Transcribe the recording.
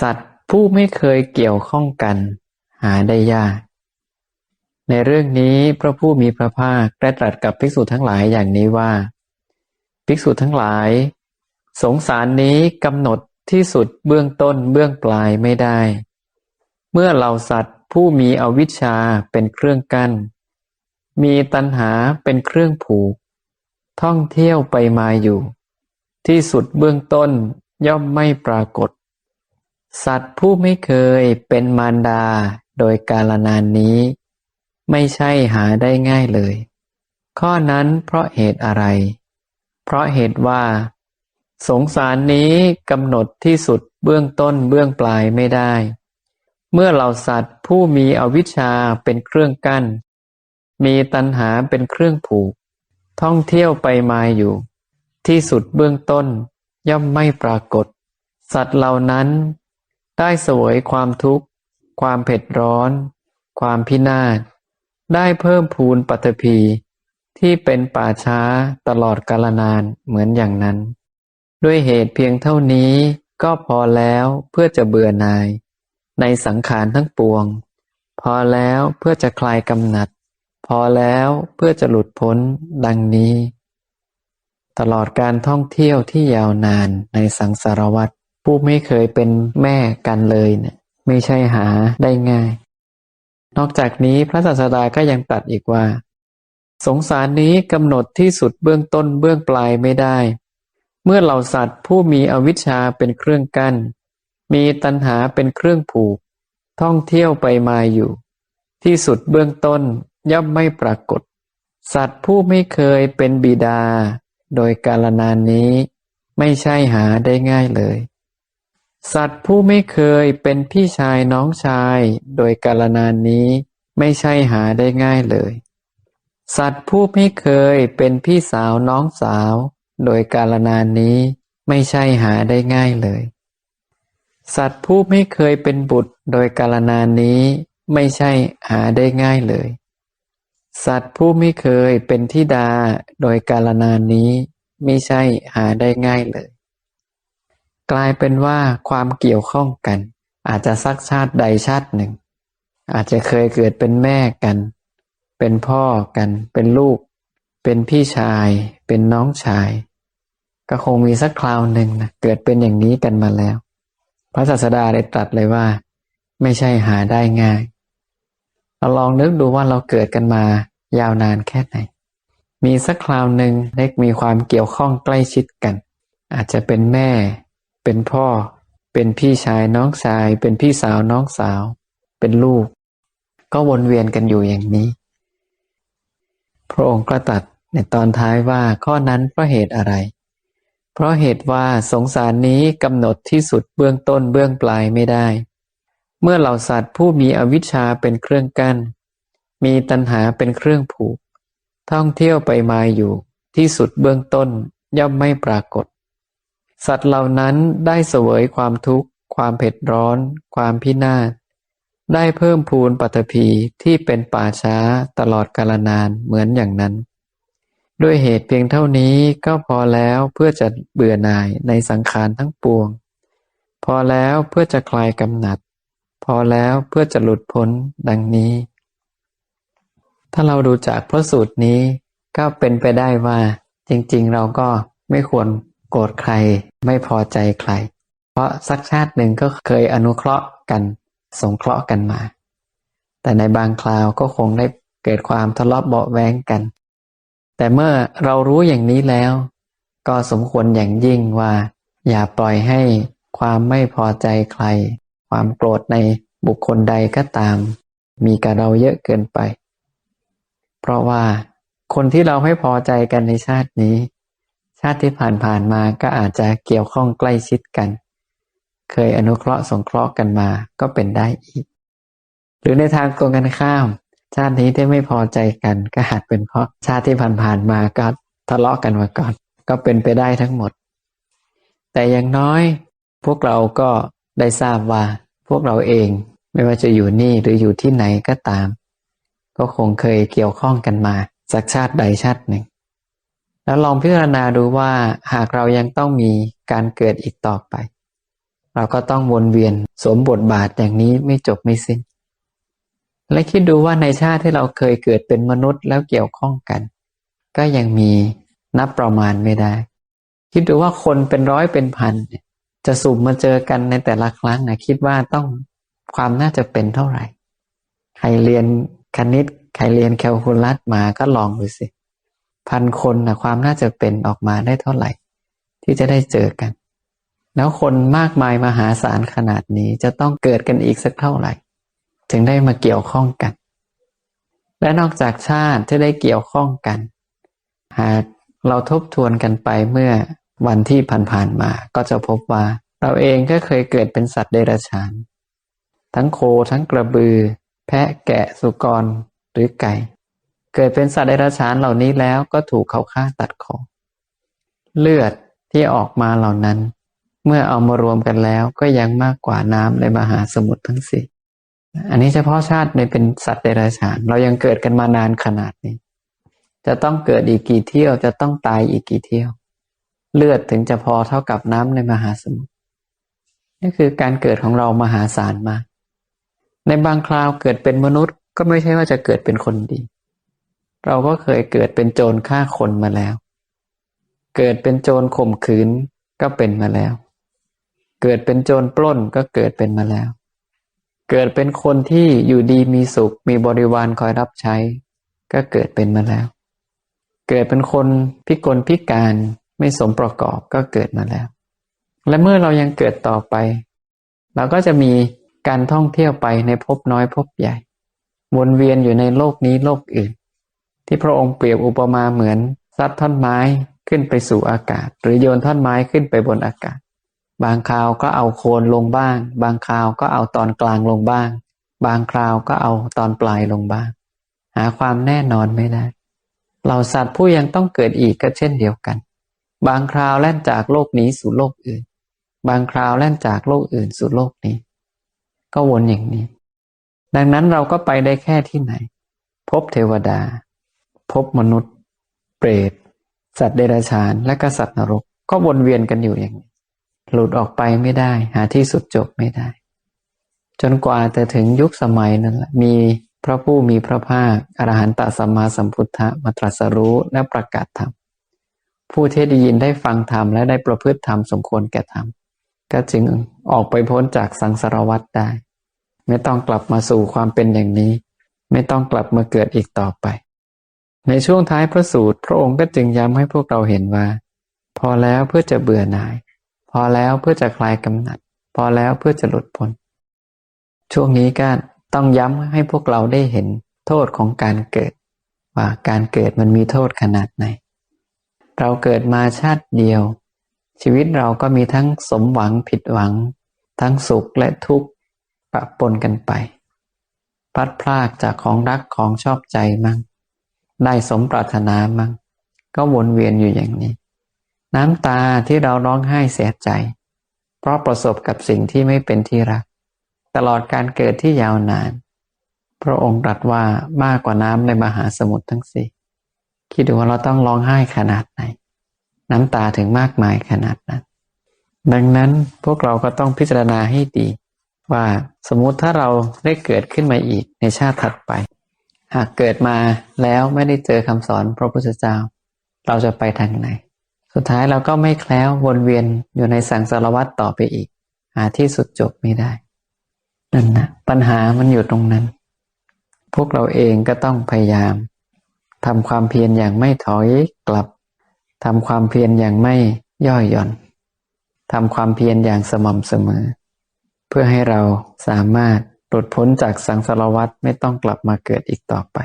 สัตว์ผู้ไม่เคยเกี่ยวข้องกัน หาได้ยาก ในเรื่องนี้พระผู้มีพระภาคได้ตรัสกับภิกษุทั้งหลายอย่างนี้ว่า ภิกษุทั้งหลาย สงสารนี้กำหนดที่สุดเบื้องต้นเบื้องปลายไม่ได้ เมื่อเหล่าสัตว์ผู้มีอวิชชาเป็นเครื่องกั้น มีตัณหาเป็นเครื่องผูก ท่องเที่ยวไปมาอยู่ ที่สุดเบื้องต้นย่อมไม่ปรากฏ สัตว์ผู้ไม่เคยเป็นมารดาโดยกาลนานนี้ ไม่ใช่หาได้ง่ายเลย ข้อนั้นเพราะเหตุอะไร เพราะเหตุว่า สงสารนี้กำหนดที่สุดเบื้องต้นเบื้องปลายไม่ได้ เมื่อเหล่าสัตว์ผู้มีอวิชชาเป็นเครื่องกั้น มีตัณหาเป็นเครื่องผูก ท่องเที่ยวไปมาอยู่ ที่สุดเบื้องต้นย่อมไม่ปรากฏ สัตว์เหล่านั้น ได้เสวยความทุกข์ ความเผ็ดร้อน ความพินาศ ได้เพิ่มพูนปัตภีที่เป็นป่าช้าตลอดกาลนานเหมือนอย่างนั้น ด้วยเหตุเพียงเท่านี้ก็พอแล้วเพื่อจะเบื่อหน่าย ในสังขารทั้งปวง พอแล้วเพื่อจะคลายกำหนัด พอแล้วเพื่อจะหลุดพ้นดังนี้ ตลอดการท่องเที่ยวที่ยาวนานในสังสารวัฏ ผู้ไม่เคยเป็นแม่กันเลยเนี่ยไม่ใช่หาได้ง่าย นอกจากนี้พระศาสดาก็ยังตรัสอีกว่า สงสารนี้กำหนดที่สุดเบื้องต้นเบื้องปลายไม่ได้ เมื่อเหล่าสัตว์ผู้มีอวิชชาเป็นเครื่องกั้น มีตัณหาเป็นเครื่องผูก ท่องเที่ยวไปมาอยู่ ที่สุดเบื้องต้นย่อมไม่ปรากฏ สัตว์ผู้ไม่เคยเป็นบิดา โดยกาลนานนี้ไม่ใช่หาได้ง่ายเลย สัตว์ผู้ไม่เคยเป็นพี่ชายน้องชาย โดยกาลนานนี้ไม่ใช่หาได้ง่ายเลย สัตว์ผู้ไม่เคยเป็นพี่สาวน้องสาว โดยกาลนานนี้ไม่ใช่หาได้ง่ายเลย สัตว์ผู้ไม่เคยเป็นบุตรโดยกาลนานนี้ไม่ใช่หาได้ง่ายเลย สัตว์ผู้ไม่เคยเป็นทิดาโดยกาลนานนี้ไม่ใช่หาได้ง่ายเลย กลายเป็นว่าความเกี่ยวข้องกัน อาจจะสักชาติใดชาติหนึ่ง อาจจะเคยเกิดเป็นแม่กัน เป็นพ่อกัน เป็นลูก เป็นพี่ชาย เป็นน้องชาย ก็คงมีสักคราวหนึ่งนะเกิดเป็นอย่างนี้กันมาแล้ว พระศาสดาได้ตรัสเลยว่า ไม่ใช่หาได้ง่าย เราลองนึกดูว่าเราเกิดกันมายาวนานแค่ไหน มีสักคราวหนึ่งเล็กมีความเกี่ยวข้องใกล้ชิดกัน อาจจะเป็นแม่ เป็นพ่อ เป็นพี่ชายน้องชาย เป็นพี่สาวน้องสาว เป็นลูก ก็วนเวียนกันอยู่อย่างนี้ พระองค์ก็ตรัสในตอนท้ายว่าข้อนั้นเพราะเหตุอะไร เพราะเหตุว่าสงสารนี้กำหนดที่สุดเบื้องต้นเบื้องปลายไม่ได้ เมื่อเหล่าสัตว์ผู้มีอวิชชาเป็นเครื่องกั้น มีตัณหาเป็นเครื่องผูก ท่องเที่ยวไปมาอยู่ที่สุดเบื้องต้นย่อมไม่ปรากฏ สัตว์เหล่านั้นได้เสวยความทุกข์ ความเผ็ดร้อน ความพินาศ ได้เพิ่มพูนปัตภีที่เป็นป่าช้าตลอดกาลนานเหมือนอย่างนั้น ด้วยเหตุเพียงเท่านี้ก็พอแล้วเพื่อจะเบื่อหน่ายในสังขารทั้งปวง พอแล้วเพื่อจะคลายกำหนัด พอแล้วเพื่อจะหลุดพ้นดังนี้ ถ้าเราดูจากพระสูตรนี้ก็เป็นไปได้ว่าจริงๆเราก็ไม่ควร โกรธใคร ไม่พอใจใคร เพราะสักชาติหนึ่งก็เคยอนุเคราะห์กัน สงเคราะห์กันมา แต่ในบางคราวก็คงได้เกิดความทะเลาะเบาแว้งกัน แต่เมื่อเรารู้อย่างนี้แล้ว ก็สมควรอย่างยิ่งว่า อย่าปล่อยให้ความไม่พอใจใคร ความโกรธในบุคคลใดก็ตาม มีกับเราเยอะเกินไป เพราะว่าคนที่เราไม่พอใจกันในชาตินี้าติที่ผ่านๆมาก็อาจจะเกี่ยวข้องใกล้ชิดกัน เคยอนุเคราะห์สงเคราะห์กันมาก็เป็นได้อีก หรือในทางตรงกันข้าม ชาตินี้ที่ไม่พอใจกันก็อาจเป็นเพราะชาติที่ผ่านๆมาก็ทะเลาะกันมาก่อน ก็เป็นไปได้ทั้งหมด แต่อย่างน้อย พวกเราก็ได้ทราบว่า พวกเราเองไม่ว่าจะอยู่นี่หรืออยู่ที่ไหนก็ตาม ก็คงเคยเกี่ยวข้องกันมา สักชาติใดชาติหนึ่ง แล้วลองพิจารณาดูว่าหากเรายังต้องมีการเกิดอีกต่อไป เราก็ต้องวนเวียนสวมบทบาทอย่างนี้ไม่จบไม่สิ้น และคิดดูว่าในชาติที่เราเคยเกิดเป็นมนุษย์แล้วเกี่ยวข้องกัน ก็ยังมีนับประมาณไม่ได้ คิดดูว่าคนเป็นร้อยเป็นพันจะสุ่มมาเจอกันในแต่ละครั้งนะคิดว่าต้องความน่าจะเป็นเท่าไหร่ ใครเรียนคณิต ใครเรียนแคลคูลัสมาก็ลองดูสิ พันคนนะความน่าจะเป็นออกมาได้เท่าไหร่ ที่จะได้เจอกัน แล้วคนมากมายมหาศาลขนาดนี้จะต้องเกิดกันอีกสักเท่าไหร่ ถึงได้มาเกี่ยวข้องกัน และนอกจากชาติที่ได้เกี่ยวข้องกัน หากเราทบทวนกันไปเมื่อวันที่ผ่านๆมาก็จะพบว่าเราเองก็เคยเกิดเป็นสัตว์เดรัจฉาน ทั้งโคทั้งกระบือ แพะแกะสุกรหรือไก่ เกิดเป็นสัตว์เดรัจฉานเหล่านี้แล้วก็ถูกเขาฆ่าตัดคอเลือดที่ออกมาเหล่านั้น เมื่อเอามารวมกันแล้วก็ยังมากกว่าน้ำในมหาสมุทรทั้งสี่อันนี้เฉพาะชาติในเป็นสัตว์เดรัจฉาน เรายังเกิดกันมานานขนาดนี้ จะต้องเกิดอีกกี่เที่ยวจะต้องตายอีกกี่เที่ยว เลือดถึงจะพอเท่ากับน้ำในมหาสมุทรนี่คือการเกิดของเรามหาศาลมากในบางคราวเกิดเป็นมนุษย์ก็ไม่ใช่ว่าจะเกิดเป็นคนดี เราก็เคยเกิดเป็นโจรฆ่าคนมาแล้ว เกิดเป็นโจรข่มขืนก็เป็นมาแล้ว เกิดเป็นโจรปล้นก็เกิดเป็นมาแล้ว เกิดเป็นคนที่อยู่ดีมีสุขมีบริวารคอยรับใช้ ก็เกิดเป็นมาแล้ว เกิดเป็นคนพิกลพิการไม่สมประกอบก็เกิดมาแล้ว และเมื่อเรายังเกิดต่อไป เราก็จะมีการท่องเที่ยวไปในภพน้อยภพใหญ่ วนเวียนอยู่ในโลกนี้โลกอื่น ที่พระองค์เปรียบอุปมาเหมือนซัดท่อนไม้ขึ้นไปสู่อากาศ หรือโยนท่อนไม้ขึ้นไปบนอากาศ บางคราวก็เอาโคนลงบ้าง บางคราวก็เอาตอนกลางลงบ้าง บางคราวก็เอาตอนปลายลงบ้าง หาความแน่นอนไม่ได้เหล่าสัตว์ผู้ยังต้องเกิดอีกก็เช่นเดียวกัน บางคราวแล่นจากโลกนี้สู่โลกอื่น บางคราวแล่นจากโลกอื่นสู่โลกนี้ ก็วนอย่างนี้ ดังนั้นเราก็ไปได้แค่ที่ไหน พบเทวดา พบมนุษย์ เปรต สัตว์เดรัจฉาน และก็สัตว์นรก ก็วนเวียนกันอยู่อย่างนี้ หลุดออกไปไม่ได้ หาที่สุดจบไม่ได้ จนกว่าจะถึงยุคสมัยนั้นแหละมีพระผู้มีพระภาคอรหันตสัมมาสัมพุทธะมาตรัสรู้และประกาศธรรม ผู้ที่ได้ยินได้ฟังธรรมและได้ประพฤติธรรมสมควรแก่ธรรม ก็จึงออกไปพ้นจากสังสารวัฏได้ ไม่ต้องกลับมาสู่ความเป็นอย่างนี้ ไม่ต้องกลับมาเกิดอีกต่อไป ในช่วงท้ายพระสูตร พระองค์ก็จึงย้ำให้พวกเราเห็นว่า พอแล้วเพื่อจะเบื่อหน่าย พอแล้วเพื่อจะคลายกำหนัด พอแล้วเพื่อจะหลุดพ้นช่วงนี้ก็ต้องย้ำให้พวกเราได้เห็นโทษของการเกิด ว่าการเกิดมันมีโทษขนาดไหน เราเกิดมาชาติเดียว ชีวิตเราก็มีทั้งสมหวังผิดหวัง ทั้งสุขและทุกข์ปะปนกันไปพลัดพรากจากของรักของชอบใจมั่ง ได้สมปรารถนามั่งก็วนเวียนอยู่อย่างนี้ น้ำตาที่เราร้องไห้เสียใจ เพราะประสบกับสิ่งที่ไม่เป็นที่รัก ตลอดการเกิดที่ยาวนาน พระองค์ตรัสว่ามากกว่าน้ำในมหาสมุทรทั้งสี่คิดดูว่าเราต้องร้องไห้ขนาดไหน น้ำตาถึงมากมายขนาดนั้น ดังนั้นพวกเราก็ต้องพิจารณาให้ดี ว่าสมมุติถ้าเราได้เกิดขึ้นมาอีกในชาติถัดไป หากเกิดมาแล้วไม่ได้เจอคำสอนพระพุทธเจ้า เราจะไปทางไหน สุดท้ายเราก็ไม่แคล้ววนเวียนอยู่ในสังสารวัฏต่อไปอีก หาที่สุดจบไม่ได้ นั่นนะปัญหามันอยู่ตรงนั้น พวกเราเองก็ต้องพยายามทำความเพียรอย่างไม่ถอยกลับทำความเพียรอย่างไม่ย่อหย่อนทำความเพียรอย่างสม่ำเสมอ เพื่อให้เราสามารถ หลุดพ้นจากสังสารวัฏไม่ต้องกลับมาเกิดอีกต่อไป